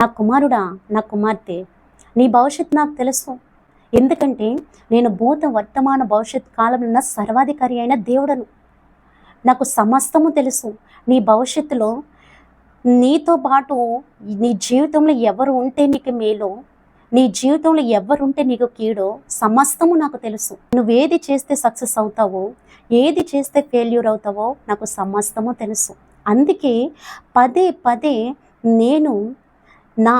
నా కుమారుడా నా కుమార్తె నీ భవిష్యత్తు నాకు తెలుసు. ఎందుకంటే నేను భూత వర్తమాన భవిష్యత్ కాలంలో ఉన్న సర్వాధికారి అయిన దేవుడను. నాకు సమస్తము తెలుసు. నీ భవిష్యత్తులో నీతో పాటు నీ జీవితంలో ఎవరు ఉంటే నీకు మేలో నీ జీవితంలో ఎవరుంటే నీకు కీడో సమస్తము నాకు తెలుసు. నువ్వేది చేస్తే సక్సెస్ అవుతావో ఏది చేస్తే ఫెయిల్యూర్ అవుతావో నాకు సమస్తము తెలుసు. అందుకే పదే పదే నేను నా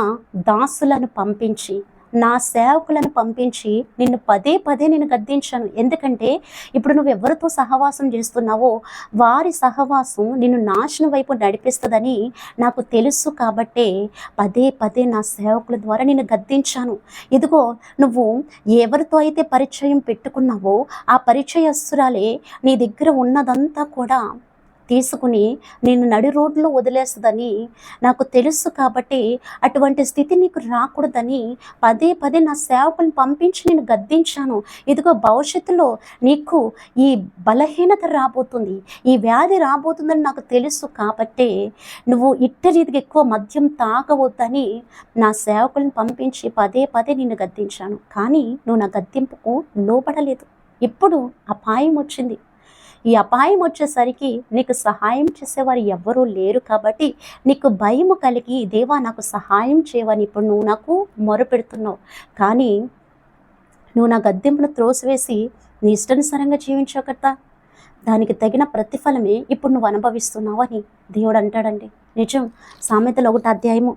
దాసులను పంపించి నా సేవకులను పంపించి నిన్ను పదే పదే నేను గద్దించాను. ఎందుకంటే ఇప్పుడు నువ్వు ఎవరితో సహవాసం చేస్తున్నావో వారి సహవాసం నిన్ను నాశనం వైపు నడిపిస్తుందని నాకు తెలుసు కాబట్టే పదే పదే నా సేవకుల ద్వారా నేను గద్దించాను. ఇదిగో నువ్వు ఎవరితో అయితే పరిచయం పెట్టుకున్నావో ఆ పరిచయస్తురాలే నీ దగ్గర ఉన్నదంతా కూడా తీసుకుని నేను నడి రోడ్లో వదిలేస్తుందని నాకు తెలుసు కాబట్టి అటువంటి స్థితి నీకు రాకూడదని పదే పదే నా సేవకుని పంపించి నేను గద్దించాను. ఇదిగో భవిష్యత్తులో నీకు ఈ బలహీనత రాబోతుంది. ఈ వ్యాధి రాబోతుందని నాకు తెలుసు కాబట్టి నువ్వు ఇట్ట రీతికి ఎక్కువ మద్యం తాగవద్దని నా సేవకులను పంపించి పదే పదే నిన్ను గద్దించాను. కానీ నువ్వు నా గద్దింపుకు లోపడలేదు ఇప్పుడు అపాయం వచ్చింది. ఈ అపాయం వచ్చేసరికి నీకు సహాయం చేసేవారు ఎవ్వరూ లేరు కాబట్టి నీకు భయము కలిగి దేవా నాకు సహాయం చేయవని ఇప్పుడు నువ్వు నాకు మొరపెడుతున్నావు. కానీ నువ్వు నా గద్దెంపును త్రోసివేసి నీ ఇష్టానుసారంగా జీవించావు కదా దానికి తగిన ప్రతిఫలమే ఇప్పుడు నువ్వు అనుభవిస్తున్నావు అని దేవుడు అంటాడండి. నిజం. సామెతలు ఒకటి అధ్యాయము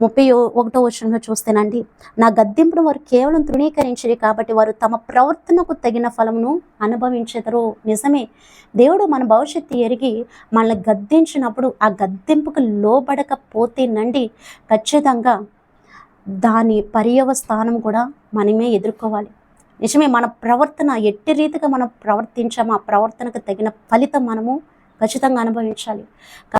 ముప్పై ఒకటో వచనంలో చూస్తేనండి నా గద్దెంపును వారు కేవలం తృణీకరించరు కాబట్టి వారు తమ ప్రవర్తనకు తగిన ఫలమును అనుభవించెదరు. నిజమే దేవుడు మన భవిష్యత్తు ఎరిగి మనల్ని గద్దించినప్పుడు ఆ గద్దెంపుకు లోబడకపోతేనండి ఖచ్చితంగా దాని పర్యవస్థానం కూడా మనమే ఎదుర్కోవాలి. నిజమే మన ప్రవర్తన ఎట్టి రీతిగా మనం ప్రవర్తించాము ఆ ప్రవర్తనకు తగిన ఫలితం మనము ఖచ్చితంగా అనుభవించాలి.